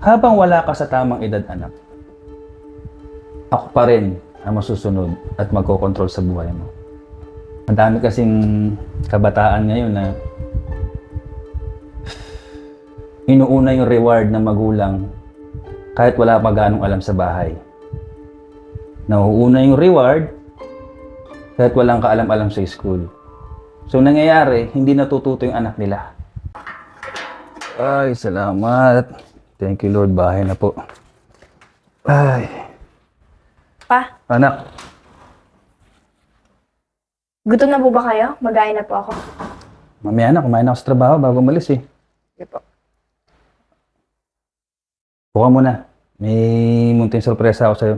Habang wala ka sa tamang edad, anak, ako pa rin ang masusunod at magkocontrol sa buhay mo. Ang dami kasing kabataan ngayon na inuuna yung reward ng magulang kahit wala pa ganong alam sa bahay. Nauuna yung reward kahit walang kaalam-alam sa school. So nangyayari, hindi natututo yung anak nila. Ay, salamat. Thank you Lord, bahay na po. Ay, Pa, anak, gutom na po ba kayo? Magain na po ako. mamaya na, kumain ako sa trabaho bago umalis eh. Sige po. Buka muna. May munting sorpresa ako sa'yo.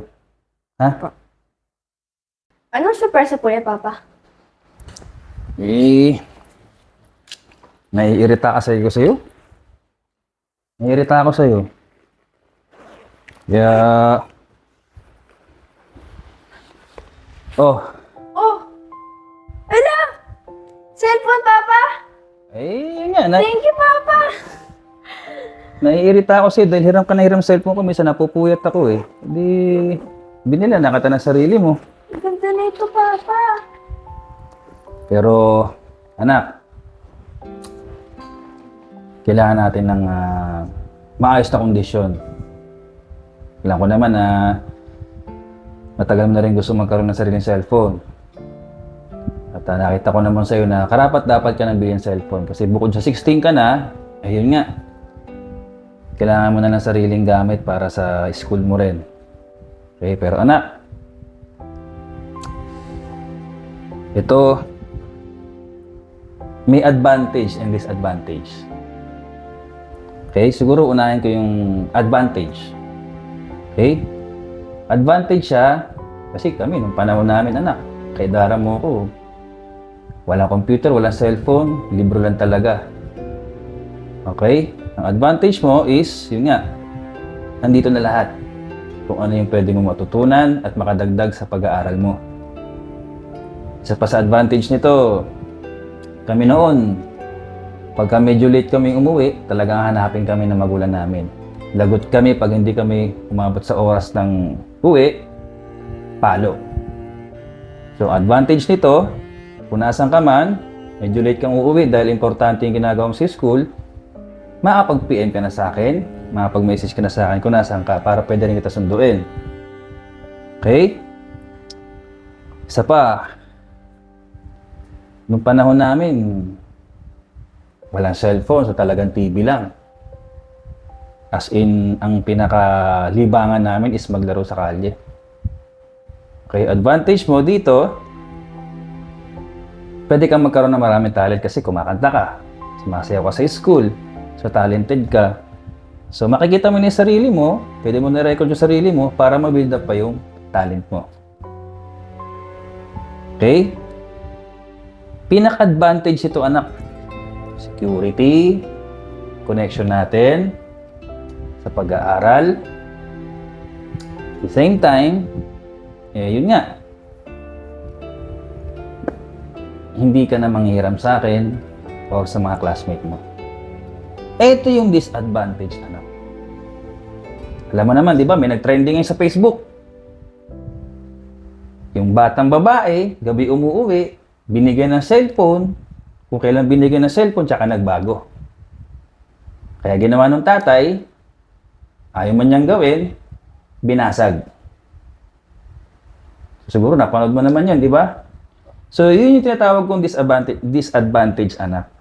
Ha? Anong surprise po yan, Papa? Eh, naiirita kasi ko sa'yo. Naiirita ako sa'yo. Kaya... Oh, Oh! Ano? Cellphone, Papa? eh, yun nga. Na, Thank you, Papa! naiirita ako sa'yo dahil hiram ka na hiram cellphone ko. Minsan napupuyat ako eh. Hindi, binila na kita ng sarili mo. Ganda na ito, Papa. Pero, anak, kailangan natin ng ah, maayos na kondisyon. Alam ko naman na matagal mo na rin gusto magkaroon ng sariling cellphone. At ah, nakita ko naman sa'yo na karapat dapat ka nang bilhin cellphone. Kasi bukod sa 16 ka na, ayun nga, kailangan mo na ng sariling gamit para sa school mo rin. Okay, pero anak, ito, may advantage and disadvantage. Okay, siguro unahin ko yung advantage. Okay? Advantage siya, kasi kami, nung panahon namin, anak, kay Dara mo ko, walang computer, walang cellphone, libro lang talaga. Okay? Ang advantage mo is, yun nga, nandito na lahat. Kung ano yung pwede mo matutunan at makadagdag sa pag-aaral mo. Isa pa sa advantage nito, kami noon, pagka medyo late kami umuwi, talagang hanapin kami ng magulang namin. Lagot kami pag hindi kami umabot sa oras ng uwi, palo. So advantage nito, kung nasan ka man, medyo late kang uuwi dahil importante yung ginagawa mo sa school, makapag-PM ka na sa akin, makapag-message ka na sa akin kung nasan ka para pwede rin kita sunduin. Okay? Isa pa, Nung panahon namin, walang cellphone, so talagang TV lang. As in, ang pinakalibangan namin is maglaro sa kalye. Okay, advantage mo dito, pwede kang magkaroon ng maraming talent kasi kumakanta ka, sumasayaw ka sa school, so talented ka. So makikita mo na yung sarili mo, pwede mo na-record yung sarili mo para ma-build up pa yung talent mo. Okay? Pinaka-advantage ito anak. Security, connection natin sa pag-aaral. At the same time, eh yun nga, hindi ka na manghiram sa akin or sa mga classmate mo. Ito yung disadvantage, anak. Alam mo naman, di ba, may nag-trending ngayon sa Facebook. Yung batang babae, gabi umuuwi, binigyan ng cellphone, kung kailan binigyan ng cellphone, tsaka nagbago. Kaya ginawa ng tatay, ayaw man niyang gawin, binasag. Siguro napanood mo naman yan, di ba? So, yun yung tinatawag kong disadvantage, disadvantage anak.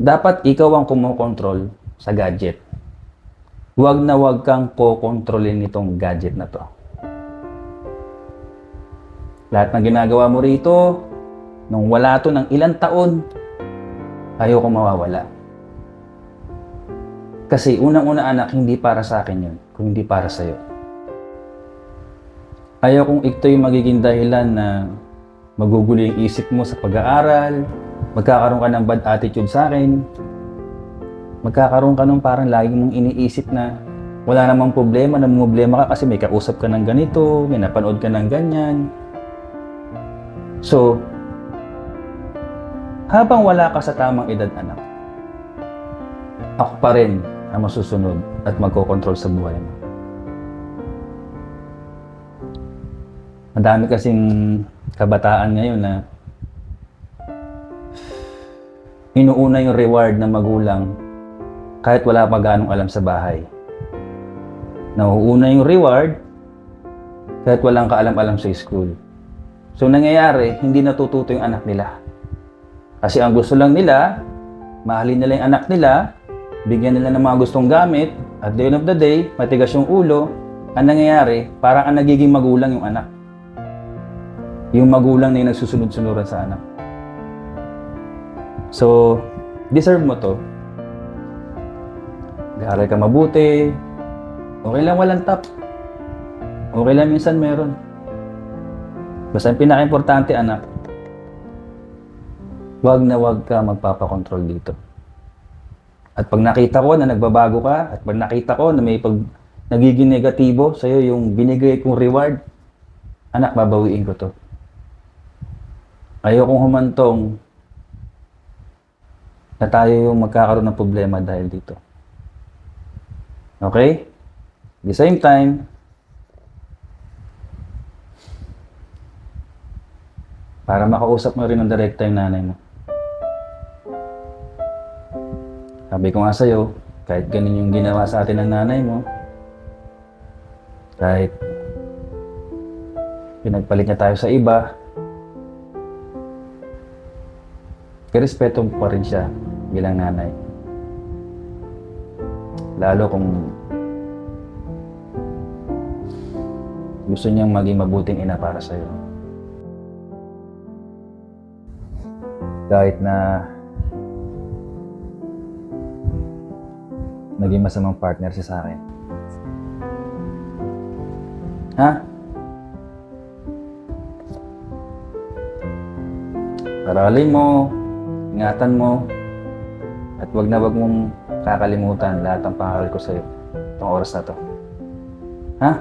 Dapat ikaw ang kumokontrol sa gadget. Huwag na huwag kang kokontrolin nitong gadget na to. Lahat ng ginagawa mo rito, nung wala to ng ilang taon, ayaw ko mawawala. Kasi unang-una anak, hindi para sa akin yun, kung hindi para sa'yo. Ayaw kong ito yung magiging dahilan na magugulo yung isip mo sa pag-aaral, magkakaroon ka ng bad attitude sa akin, magkakaroon ka ng parang lagi mong iniisip na wala namang problema, problema ka kasi may kausap ka ng ganito, may napanood ka ng ganyan. So, habang wala ka sa tamang edad, anak, ako pa rin ang masusunod at magkocontrol sa buhay mo. Ang dami kasing kabataan ngayon na inuuna yung reward ng magulang kahit wala pa ganong alam sa bahay. Nauuna yung reward kahit walang kaalam-alam sa school. So nangyayari, hindi natututo yung anak nila. Kasi ang gusto lang nila, mahalin nila yung anak nila, bigyan nila ng mga gustong gamit, at the end of the day, matigas yung ulo, ang nangyayari, parang ang nagiging magulang yung anak. Yung magulang na yung nagsusunod-sunuran sa anak. So, deserve mo to. Mag-aaral ka mabuti. Okay lang walang top. Okay lang minsan meron. Basta ang pinaka-importante, anak, wag na wag ka magpapakontrol dito. At pag nakita ko na nagbabago ka, at pag nakita ko na may pag nagiging negatibo sa'yo yung binigay kong reward, anak, babawiin ko to. Ayokong humantong na tayo yung magkakaroon ng problema dahil dito. Okay? At the same time, para makausap mo rin ng direkta yung nanay mo. Sabi ko nga sa'yo, kahit ganun yung ginawa sa atin ng nanay mo, kahit pinagpalit niya tayo sa iba, irespeto mo pa rin siya bilang nanay. Lalo kung gusto niyang maging mabuting ina para sa'yo. Kahit na naging masamang partner siya sa akin. Ha? Aralin mo, ingatan mo, at wag na wag mong kakalimutan lahat ng pangaral ko sa'yo itong oras na to. Ha?